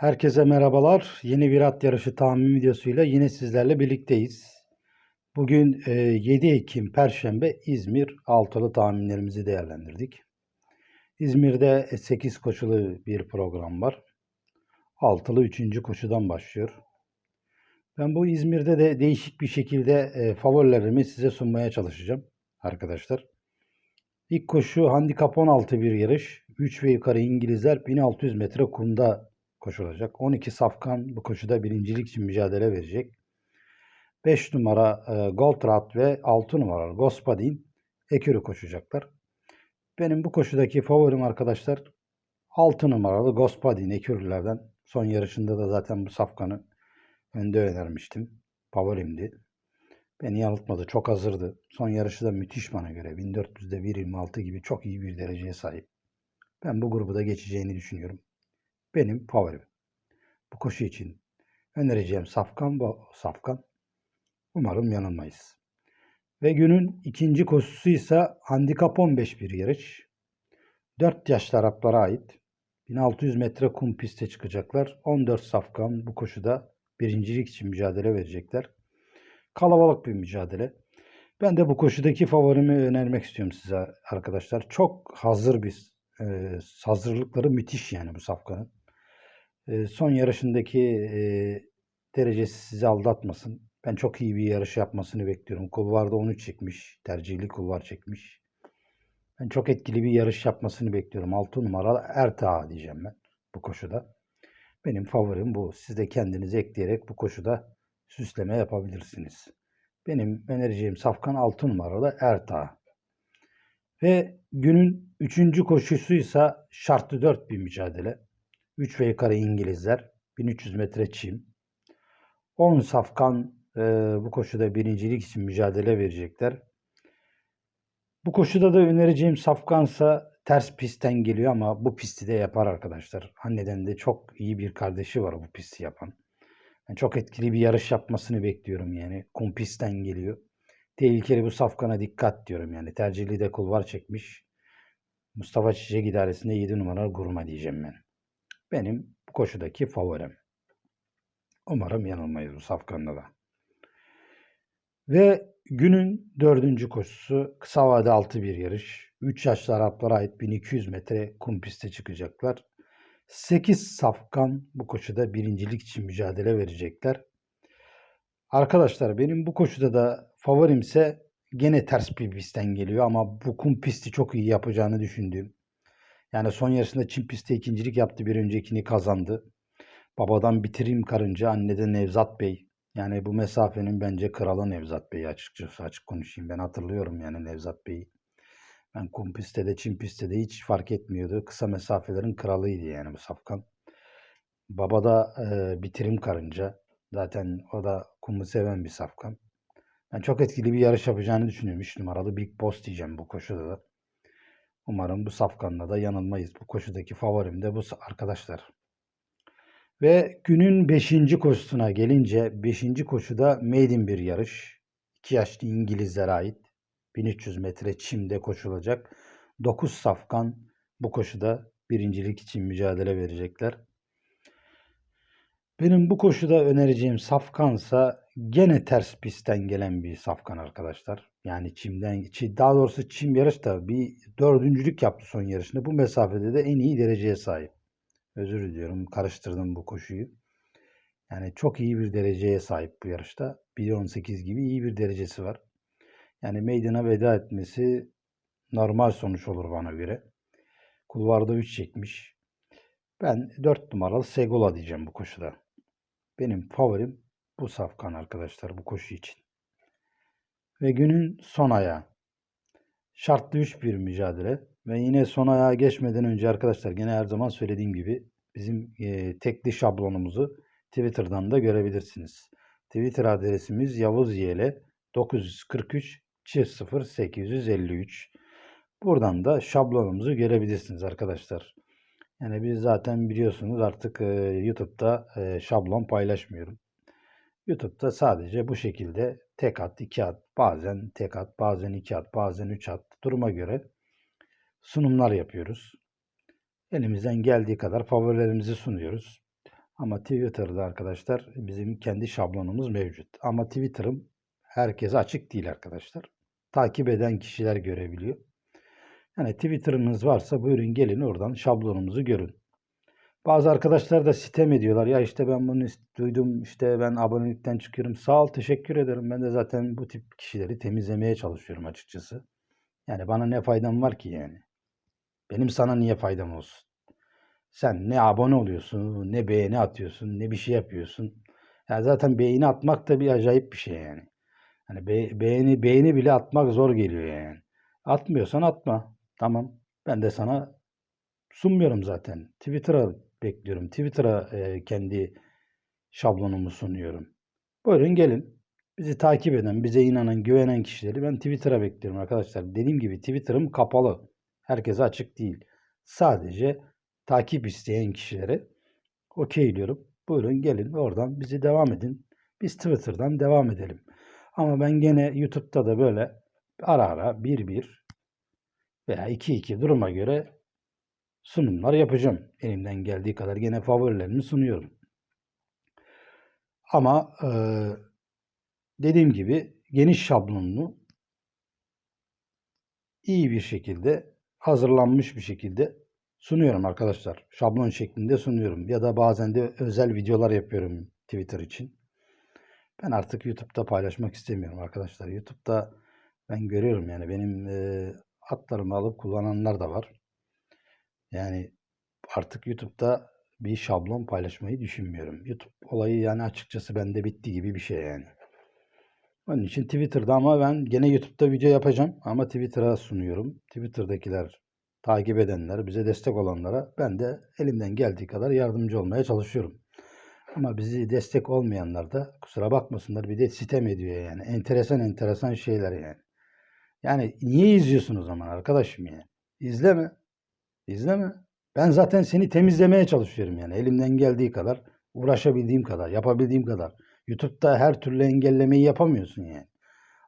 Herkese merhabalar. Yeni bir at yarışı tahmin videosuyla yine sizlerle birlikteyiz. Bugün e, 7 Ekim Perşembe İzmir altılı tahminlerimizi değerlendirdik. İzmir'de 8 koşulu bir program var. Altılı 3. koşudan başlıyor. Ben bu İzmir'de de değişik bir şekilde e, favorilerimi size sunmaya çalışacağım arkadaşlar. İlk koşu handikap 16 bir yarış. 3 ve yukarı İngilizler 1600 metre kumda koşulacak. 12 safkan bu koşuda birincilik için mücadele verecek. 5 numara e, Goldratt ve 6 numara Gospodin ekürü koşacaklar. Benim bu koşudaki favorim arkadaşlar 6 numaralı Gospodin ekürülerden. Son yarışında da zaten bu safkanı önde önermiştim. Favorimdi. Beni yanıltmadı. Çok hazırdı. Son yarışı da müthiş bana göre. 1400'de 1.26 gibi çok iyi bir dereceye sahip. Ben bu grubu da geçeceğini düşünüyorum. Benim favorim. Bu koşu için önereceğim safkan bu safkan. Umarım yanılmayız. Ve günün ikinci koşusu ise handikap 15 bir yarış. 4 yaşlı Araplara ait. 1600 metre kum piste çıkacaklar. 14 safkan bu koşuda birincilik için mücadele verecekler. Kalabalık bir mücadele. Ben de bu koşudaki favorimi önermek istiyorum size arkadaşlar. Çok hazır bir e, hazırlıkları müthiş yani bu safkanın. E, son yarışındaki e, derecesi sizi aldatmasın. Ben çok iyi bir yarış yapmasını bekliyorum. Kulvarda 13 çekmiş. Tercihli kulvar çekmiş. Ben çok etkili bir yarış yapmasını bekliyorum. 6 numaralı Ertağa diyeceğim ben bu koşuda. Benim favorim bu. Siz de kendinizi ekleyerek bu koşuda süsleme yapabilirsiniz. Benim önereceğim safkan 6 numaralı Ertağa. Ve günün 3. koşusuysa şartlı 4 bir mücadele. 3 ve yukarı İngilizler. 1300 metre çim. 10 safkan e, bu koşuda birincilik için mücadele verecekler. Bu koşuda da önereceğim safkansa ters pistten geliyor ama bu pisti de yapar arkadaşlar. Anneden de çok iyi bir kardeşi var bu pisti yapan. Yani çok etkili bir yarış yapmasını bekliyorum yani. Kum pistten geliyor. Tehlikeli bu safkana dikkat diyorum yani. Tercihli de kulvar çekmiş. Mustafa Çiçek idaresinde 7 numaralı gurma diyeceğim ben. Benim koşudaki favorim. Umarım yanılmayız bu safkanda da. Ve günün dördüncü koşusu kısa vade altı bir yarış. 3 yaşlı Araplara ait 1200 metre kum piste çıkacaklar. 8 safkan bu koşuda birincilik için mücadele verecekler. Arkadaşlar benim bu koşuda da favorimse gene ters bir pistten geliyor ama bu kum pisti çok iyi yapacağını düşündüğüm. Yani son yarışında Çin pistte ikincilik yaptı bir öncekini kazandı. Babadan bitireyim karınca anneden Nevzat Bey. Yani bu mesafenin bence kralı Nevzat Bey açıkçası açık konuşayım. Ben hatırlıyorum yani Nevzat Bey'i. Ben kum pistte de Çin pistte de hiç fark etmiyordu. Kısa mesafelerin kralıydı yani bu safkan. Baba da e, bitirim karınca. Zaten o da kumu seven bir safkan. Ben çok etkili bir yarış yapacağını düşünüyorum. 3 numaralı Big Boss diyeceğim bu koşuda da. Umarım bu safkanla da yanılmayız. Bu koşudaki favorim de bu arkadaşlar. Ve günün 5. koşusuna gelince 5. koşuda maiden bir yarış. 2 yaşlı İngilizlere ait 1300 metre çimde koşulacak. 9 safkan bu koşuda birincilik için mücadele verecekler. Benim bu koşuda önereceğim safkansa gene ters pistten gelen bir safkan arkadaşlar. Yani çimden, daha doğrusu çim yarışta bir dördüncülük yaptı son yarışında. Bu mesafede de en iyi dereceye sahip. Özür diliyorum karıştırdım bu koşuyu. Yani çok iyi bir dereceye sahip bu yarışta. 1.18 gibi iyi bir derecesi var. Yani meydana veda etmesi normal sonuç olur bana göre. Kulvarda 3 çekmiş. Ben 4 numaralı Segola diyeceğim bu koşuda. Benim favorim bu safkan arkadaşlar bu koşu için. Ve günün son ayağı. Şartlı 3 bir mücadele. Ve yine son ayağa geçmeden önce arkadaşlar gene her zaman söylediğim gibi bizim e, tekli şablonumuzu Twitter'dan da görebilirsiniz. Twitter adresimiz Yavuz Yele 943 0 853. Buradan da şablonumuzu görebilirsiniz arkadaşlar. Yani biz zaten biliyorsunuz artık e, YouTube'da e, şablon paylaşmıyorum. YouTube'da sadece bu şekilde tek at, iki at, bazen tek at, bazen iki at, bazen üç at duruma göre sunumlar yapıyoruz. Elimizden geldiği kadar favorilerimizi sunuyoruz. Ama Twitter'da arkadaşlar bizim kendi şablonumuz mevcut. Ama Twitter'ım herkese açık değil arkadaşlar. Takip eden kişiler görebiliyor. Yani Twitter'ınız varsa buyurun gelin oradan şablonumuzu görün. Bazı arkadaşlar da sitem ediyorlar. Ya işte ben bunu duydum işte ben abonelikten çıkıyorum. Sağ ol teşekkür ederim. Ben de zaten bu tip kişileri temizlemeye çalışıyorum açıkçası. Yani bana ne faydam var ki yani? Benim sana niye faydam olsun? Sen ne abone oluyorsun, ne beğeni atıyorsun, ne bir şey yapıyorsun. Ya zaten beğeni atmak da bir acayip bir şey yani. Hani be- beğeni beğeni bile atmak zor geliyor yani. Atmıyorsan atma. Tamam. Ben de sana sunmuyorum zaten. Twitter'a bekliyorum. Twitter'a e, kendi şablonumu sunuyorum. Buyurun gelin. Bizi takip eden, bize inanan, güvenen kişileri ben Twitter'a bekliyorum arkadaşlar. Dediğim gibi Twitter'ım kapalı. Herkese açık değil. Sadece takip isteyen kişilere okeyliyorum. Buyurun gelin oradan bizi devam edin. Biz Twitter'dan devam edelim. Ama ben gene YouTube'da da böyle ara ara bir bir veya iki iki duruma göre sunumlar yapacağım. Elimden geldiği kadar gene favorilerimi sunuyorum. Ama eee, dediğim gibi geniş şablonlu iyi bir şekilde hazırlanmış bir şekilde sunuyorum arkadaşlar. Şablon şeklinde sunuyorum. Ya da bazen de özel videolar yapıyorum Twitter için. Ben artık YouTube'da paylaşmak istemiyorum arkadaşlar. YouTube'da ben görüyorum yani benim eee atlarımı alıp kullananlar da var. Yani artık YouTube'da bir şablon paylaşmayı düşünmüyorum. YouTube olayı yani açıkçası bende bitti gibi bir şey yani. Onun için Twitter'da ama ben gene YouTube'da video yapacağım ama Twitter'a sunuyorum. Twitter'dakiler, takip edenler, bize destek olanlara ben de elimden geldiği kadar yardımcı olmaya çalışıyorum. Ama bizi destek olmayanlar da kusura bakmasınlar bir de sitem ediyor yani. Enteresan enteresan şeyler yani. Yani niye izliyorsun o zaman arkadaşım yani? İzleme. İzleme. Ben zaten seni temizlemeye çalışıyorum yani. Elimden geldiği kadar, uğraşabildiğim kadar, yapabildiğim kadar. YouTube'da her türlü engellemeyi yapamıyorsun yani.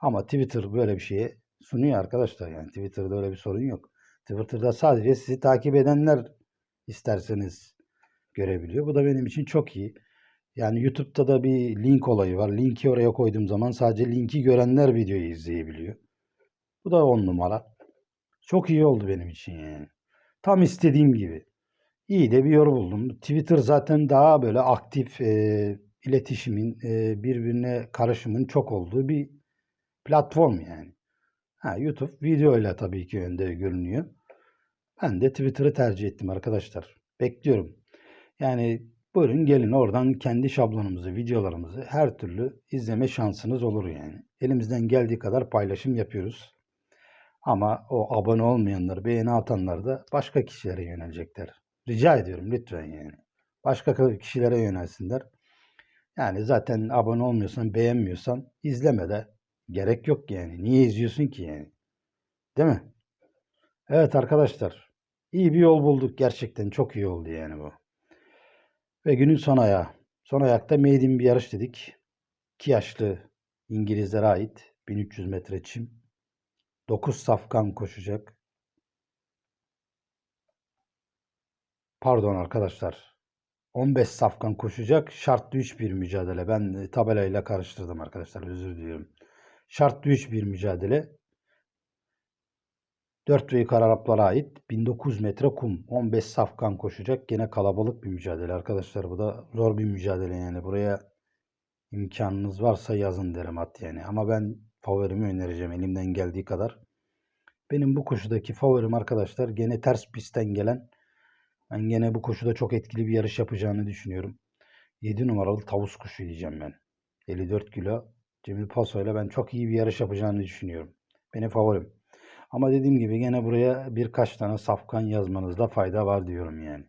Ama Twitter böyle bir şeye sunuyor arkadaşlar yani. Twitter'da öyle bir sorun yok. Twitter'da sadece sizi takip edenler isterseniz görebiliyor. Bu da benim için çok iyi. Yani YouTube'da da bir link olayı var. Linki oraya koyduğum zaman sadece linki görenler videoyu izleyebiliyor. Bu da on numara. Çok iyi oldu benim için yani. Tam istediğim gibi. İyi de bir yol buldum. Twitter zaten daha böyle aktif e, iletişimin, e, birbirine karışımın çok olduğu bir platform yani. Ha, YouTube videoyla tabii ki önde görünüyor. Ben de Twitter'ı tercih ettim arkadaşlar. Bekliyorum. Yani buyurun gelin oradan kendi şablonumuzu, videolarımızı her türlü izleme şansınız olur yani. Elimizden geldiği kadar paylaşım yapıyoruz. Ama o abone olmayanlar, beğeni atanlar da başka kişilere yönelecekler. Rica ediyorum lütfen yani. Başka kişilere yönelsinler. Yani zaten abone olmuyorsan, beğenmiyorsan izleme de gerek yok yani. Niye izliyorsun ki yani? Değil mi? Evet arkadaşlar. iyi bir yol bulduk gerçekten. Çok iyi oldu yani bu. Ve günün son ayağı. Son ayakta made in bir yarış dedik. İki yaşlı İngilizlere ait 1300 metre çim. 9 safkan koşacak. Pardon arkadaşlar. 15 safkan koşacak. Şartlı 3 bir mücadele. Ben e, tabelayla karıştırdım arkadaşlar. Özür diliyorum. Şartlı 3 bir mücadele. 4 ve yukarı Araplara ait 1900 metre kum. 15 safkan koşacak. Gene kalabalık bir mücadele arkadaşlar. Bu da zor bir mücadele yani. Buraya imkanınız varsa yazın derim at yani. Ama ben favorimi önereceğim elimden geldiği kadar. Benim bu koşudaki favorim arkadaşlar gene ters pistten gelen ben gene bu koşuda çok etkili bir yarış yapacağını düşünüyorum. 7 numaralı tavus kuşu diyeceğim ben. 54 kilo Cemil Paso ile ben çok iyi bir yarış yapacağını düşünüyorum. Benim favorim. Ama dediğim gibi gene buraya birkaç tane safkan yazmanızda fayda var diyorum yani.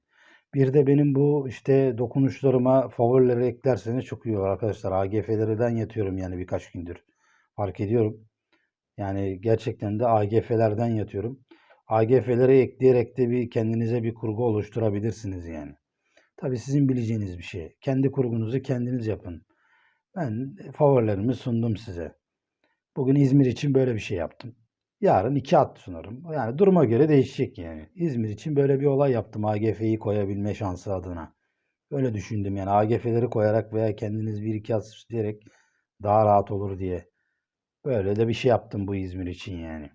Bir de benim bu işte dokunuşlarıma favorileri eklerseniz çok iyi olur arkadaşlar. AGF'lerden yatıyorum yani birkaç gündür. Fark ediyorum. Yani gerçekten de AGF'lerden yatıyorum. AGF'lere ekleyerek de bir kendinize bir kurgu oluşturabilirsiniz yani. Tabii sizin bileceğiniz bir şey. Kendi kurgunuzu kendiniz yapın. Ben favorilerimi sundum size. Bugün İzmir için böyle bir şey yaptım. Yarın iki at sunarım. Yani duruma göre değişecek yani. İzmir için böyle bir olay yaptım AGF'yi koyabilme şansı adına. Öyle düşündüm yani AGF'leri koyarak veya kendiniz bir iki at diyerek daha rahat olur diye. Böyle de bir şey yaptım bu İzmir için yani.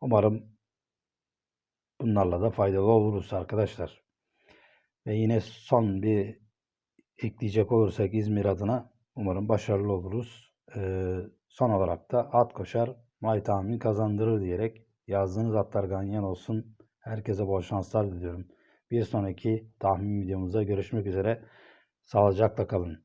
Umarım bunlarla da faydalı oluruz arkadaşlar. Ve yine son bir ekleyecek olursak İzmir adına umarım başarılı oluruz. Ee, son olarak da at koşar, may tahmin kazandırır diyerek yazdığınız atlar ganyan olsun. Herkese bol şanslar diliyorum. Bir sonraki tahmin videomuzda görüşmek üzere. Sağlıcakla kalın.